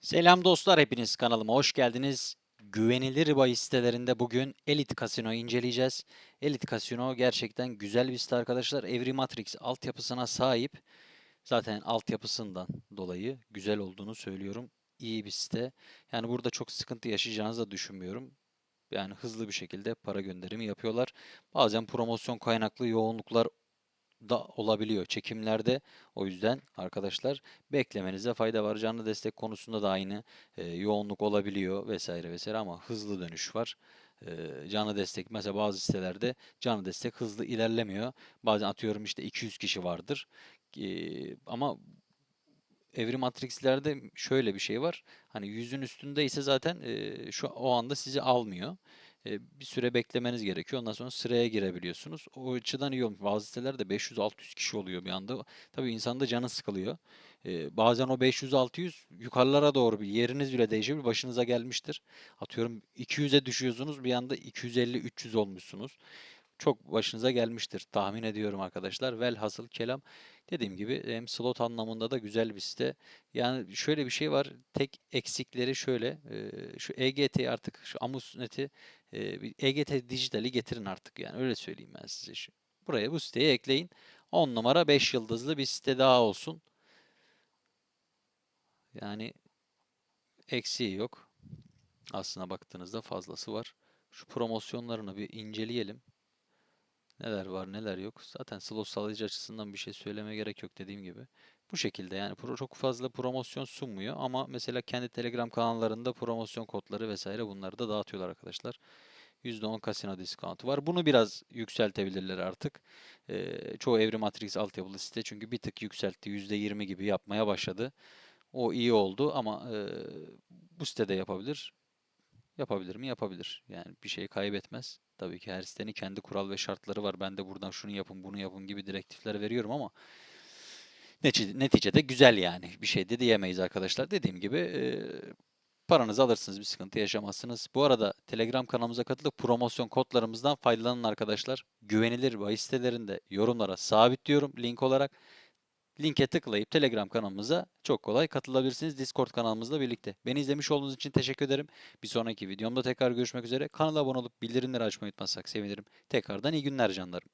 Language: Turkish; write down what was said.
Selam dostlar hepiniz kanalıma hoş geldiniz. Güvenilir bahis sitelerinde bugün Elite Casino inceleyeceğiz. Elite Casino gerçekten güzel bir site arkadaşlar. Evri Matrix altyapısına sahip. Zaten altyapısından dolayı güzel olduğunu söylüyorum. İyi bir site. Yani burada çok sıkıntı yaşayacağınızı da düşünmüyorum. Yani hızlı bir şekilde para gönderimi yapıyorlar. Bazen promosyon kaynaklı yoğunluklar da olabiliyor çekimlerde. O yüzden arkadaşlar beklemenize fayda var. Canlı destek konusunda da aynı e, yoğunluk olabiliyor vesaire vesaire ama hızlı dönüş var. E, canlı destek mesela bazı sitelerde canlı destek hızlı ilerlemiyor. Bazen atıyorum işte 200 kişi vardır. E, ama Evrim Matrix'lerde şöyle bir şey var. Hani yüzün üstündeyse zaten e, şu o anda sizi almıyor. Bir süre beklemeniz gerekiyor. Ondan sonra sıraya girebiliyorsunuz. O açıdan iyi olmuş. Bazı sitelerde 500-600 kişi oluyor bir anda. Tabii insanda canı sıkılıyor. Bazen o 500-600 yukarılara doğru bir yeriniz bile değişebilir. Başınıza gelmiştir. Atıyorum 200'e düşüyorsunuz bir anda 250-300 olmuşsunuz. Çok başınıza gelmiştir tahmin ediyorum arkadaşlar. Velhasıl kelam dediğim gibi hem slot anlamında da güzel bir site. Yani şöyle bir şey var. Tek eksikleri şöyle. e, Şu EGT artık şu Amusnet'i e, EGT dijitali getirin artık yani öyle söyleyeyim ben size. Şu. Buraya bu siteye ekleyin. 10 numara 5 yıldızlı bir site daha olsun. Yani eksiği yok. Aslına baktığınızda fazlası var. Şu promosyonlarını bir inceleyelim. Neler var neler yok. Zaten slot sağlayıcı açısından bir şey söylemeye gerek yok dediğim gibi. Bu şekilde yani pro, çok fazla promosyon sunmuyor ama mesela kendi Telegram kanallarında promosyon kodları vesaire bunları da dağıtıyorlar arkadaşlar. %10 kasino discount var. Bunu biraz yükseltebilirler artık. Ee, çoğu Evrim Matrix altyapılı site çünkü bir tık yükseltti. %20 gibi yapmaya başladı. O iyi oldu ama e, bu sitede yapabilir. Yapabilir mi? Yapabilir. Yani bir şey kaybetmez. Tabii ki her sitenin kendi kural ve şartları var. Ben de buradan şunu yapın, bunu yapın gibi direktifler veriyorum ama netice- neticede güzel yani. Bir şey de diyemeyiz arkadaşlar. Dediğim gibi e, paranızı alırsınız, bir sıkıntı yaşamazsınız. Bu arada Telegram kanalımıza katılıp promosyon kodlarımızdan faydalanın arkadaşlar. Güvenilir bahis sitelerinde yorumlara sabitliyorum link olarak. Linke tıklayıp Telegram kanalımıza çok kolay katılabilirsiniz Discord kanalımızla birlikte. Beni izlemiş olduğunuz için teşekkür ederim. Bir sonraki videomda tekrar görüşmek üzere. Kanala abone olup bildirimleri açmayı unutmazsak sevinirim. Tekrardan iyi günler canlarım.